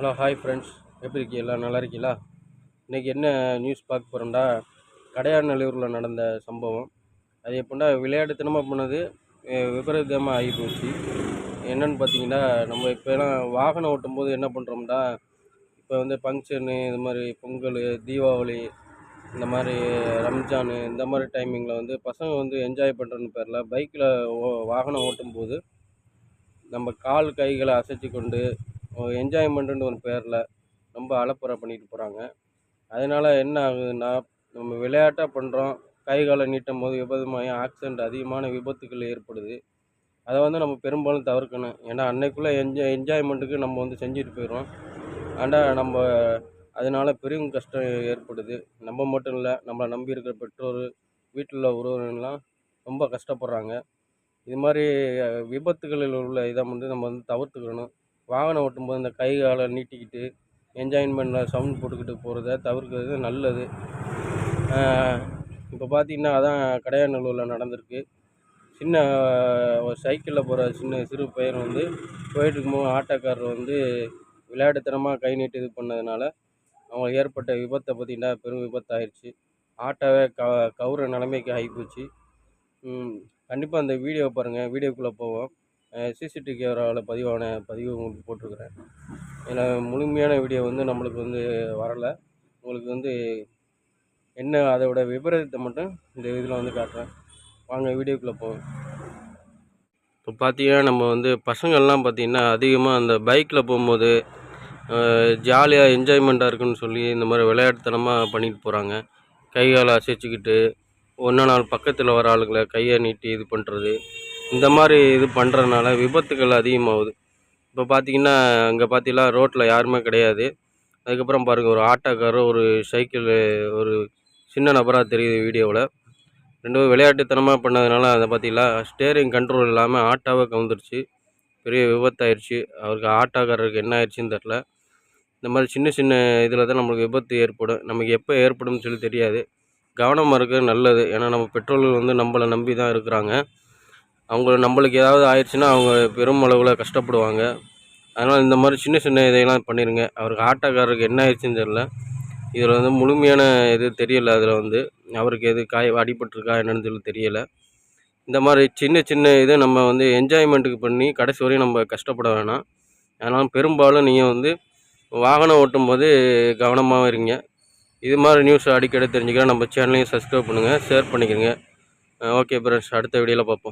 Hello hi friends எப்படி இருக்கீங்களா? நல்லா இருக்கீங்களா? இன்றைக்கி என்ன நியூஸ் பார்க்க போகிறோம்டா கடையாநல்லூரில் நடந்த சம்பவம். அது எப்படின்னா விளையாட்டுத்தனமாக பண்ணது விபரீதமாக ஆகி போச்சு. என்னென்னு பார்த்தீங்கன்னா நம்ம இப்போலாம் வாகனம் ஓட்டும் போது என்ன பண்ணுறோம்டா இப்போ வந்து ஃபங்க்ஷனு இது மாதிரி பொங்கல் தீபாவளி இந்த மாதிரி ரம்ஜானு இந்த மாதிரி டைமிங்கில் வந்து பசங்க வந்து என்ஜாய் பண்ணுறன்னு பேரில் பைக்கில் ஓ வாகனம் ஓட்டும்போது நம்ம கால் கைகளை அசைச்சு கொண்டு என்ஜாய்மெண்ட்டுன்னு ஒரு பேரில் ரொம்ப அலப்பறை பண்ணிட்டு போகிறாங்க அதனால் என்ன ஆகுதுன்னா நம்ம விளையாட்டாக பண்ணுறோம் கை காலை நீட்டும் போது விபத்துமாயி ஆக்சிடெண்ட் அதிகமான விபத்துகள் ஏற்படுது. அதை வந்து நம்ம பெரும்பாலும் தவிர்க்கணும். ஏன்னா அன்னைக்குள்ளே என்ஜாய் என்ஜாய்மெண்ட்டுக்கு நம்ம வந்து செஞ்சுட்டு போயிடும் ஆனால் நம்ம அதனால் பெரும் கஷ்டம் ஏற்படுது. நம்ம மட்டும் இல்லை நம்மளை நம்பி இருக்கிற பெற்றோர் வீட்டில் உள்ள உறவினர்லாம் ரொம்ப கஷ்டப்படுறாங்க. இது மாதிரி விபத்துகளில் உள்ள இதை வந்து நம்ம வந்து தவிர்த்துக்கணும். வாகனம் ஓட்டும்போது இந்த கை காலை நீட்டிக்கிட்டு என்ஜாய்மெண்ட் சவுண்ட் போட்டுக்கிட்டு போகிறத தவிர்க்கிறது நல்லது. இப்போ பார்த்தீங்கன்னா அதான் கடையாநல்லூரில் நடந்திருக்கு. சின்ன ஒரு சைக்கிளில் போகிற சின்ன சிறு பையன் வந்து போயிட்டுருக்கும்போது ஆட்டோக்காரர் வந்து விளையாட்டுத்தனமாக கை நீட்டு இது பண்ணதுனால அவங்களுக்கு ஏற்பட்ட விபத்தை பார்த்தீங்கன்னா பெரும் விபத்தாயிடுச்சு ஆட்டோவே க கவுர நிலைமைக்கு ஆகிப்போச்சு. கண்டிப்பாக அந்த வீடியோ பாருங்கள் வீடியோக்குள்ளே போவோம். சிசிடிவி கேமராவில் பதிவான பதிவு உங்களுக்கு போட்டிருக்கிறேன். ஏன்னா முழுமையான வீடியோ வந்து நம்மளுக்கு வந்து வரலை. உங்களுக்கு வந்து என்ன அதோட விபரீதத்தை மட்டும் இந்த இதில் வந்து காட்டுறேன். வாங்க வீடியோக்குள்ளே போவோம். இப்போ பார்த்தீங்கன்னா நம்ம வந்து பசங்கள்லாம் பார்த்தீங்கன்னா அதிகமாக அந்த பைக்கில் போகும்போது ஜாலியாக என்ஜாய்மெண்ட்டாக இருக்குன்னு சொல்லி இந்த மாதிரி விளையாட்டுத்தனமாக பண்ணிட்டு போகிறாங்க கை காலை அசைச்சிக்கிட்டு ஒன்றா நாள் பக்கத்தில் வர ஆளுங்களை கையை நீட்டி இது பண்ணுறது இந்த மாதிரி இது பண்ணுறதுனால விபத்துகள் அதிகமாகுது. இப்போ பார்த்தீங்கன்னா அங்கே பார்த்தீங்கன்னா ரோட்டில் யாருமே கிடையாது. அதுக்கப்புறம் பாருங்கள் ஒரு ஆட்டோக்காரர் ஒரு சைக்கிள் ஒரு சின்ன நபராக தெரியுது வீடியோவில். ரெண்டு விளையாட்டுத்தனமாக பண்ணதுனால அதை பார்த்தீங்களா ஸ்டேரிங் கண்ட்ரோல் இல்லாமல் ஆட்டோவை கவுந்துருச்சு. பெரிய விபத்தாயிருச்சு. அவருக்கு ஆட்டோக்காரருக்கு என்ன ஆயிடுச்சுன்னு தெரில இந்த மாதிரி சின்ன சின்ன இதில் தான் நம்மளுக்கு விபத்து ஏற்படும். நமக்கு எப்போ ஏற்படும்னு சொல்லி தெரியாது. கவனமாக இருக்கிறது நல்லது. ஏன்னா நம்ம பெற்றோர்கள் வந்து நம்மளை நம்பி தான் இருக்கிறாங்க. அவங்க நம்மளுக்கு ஏதாவது ஆயிடுச்சுன்னா அவங்க பெரும் அளவில் கஷ்டப்படுவாங்க. அதனால் இந்த மாதிரி சின்ன சின்ன இதையெல்லாம் பண்ணிடுங்க அவருக்கு ஆட்டோக்காரருக்கு என்ன ஆயிடுச்சுன்னு தெரில இதில் வந்து முழுமையான இது தெரியலை அதில் வந்து. அவருக்கு எது காய் அடிபட்டிருக்கா என்னன்னு சொல்லி தெரியலை. இந்த மாதிரி சின்ன சின்ன இதை நம்ம வந்து என்ஜாய்மெண்ட்டுக்கு பண்ணி கடைசி வரையும் நம்ம கஷ்டப்பட வேணாம். அதனால் பெரும்பாலும் நீங்கள் வந்து வாகனம் ஓட்டும் போது கவனமாக இருங்க. இது மாதிரி நியூஸ் அடிக்கடி தெரிஞ்சுக்கலாம் நம்ம சேனலையும் சப்ஸ்கிரைப் பண்ணுங்கள் ஷேர் பண்ணிக்கோங்க ஓகே ஃப்ரெண்ட்ஸ் அடுத்த வீடியோவில் பார்ப்போம்.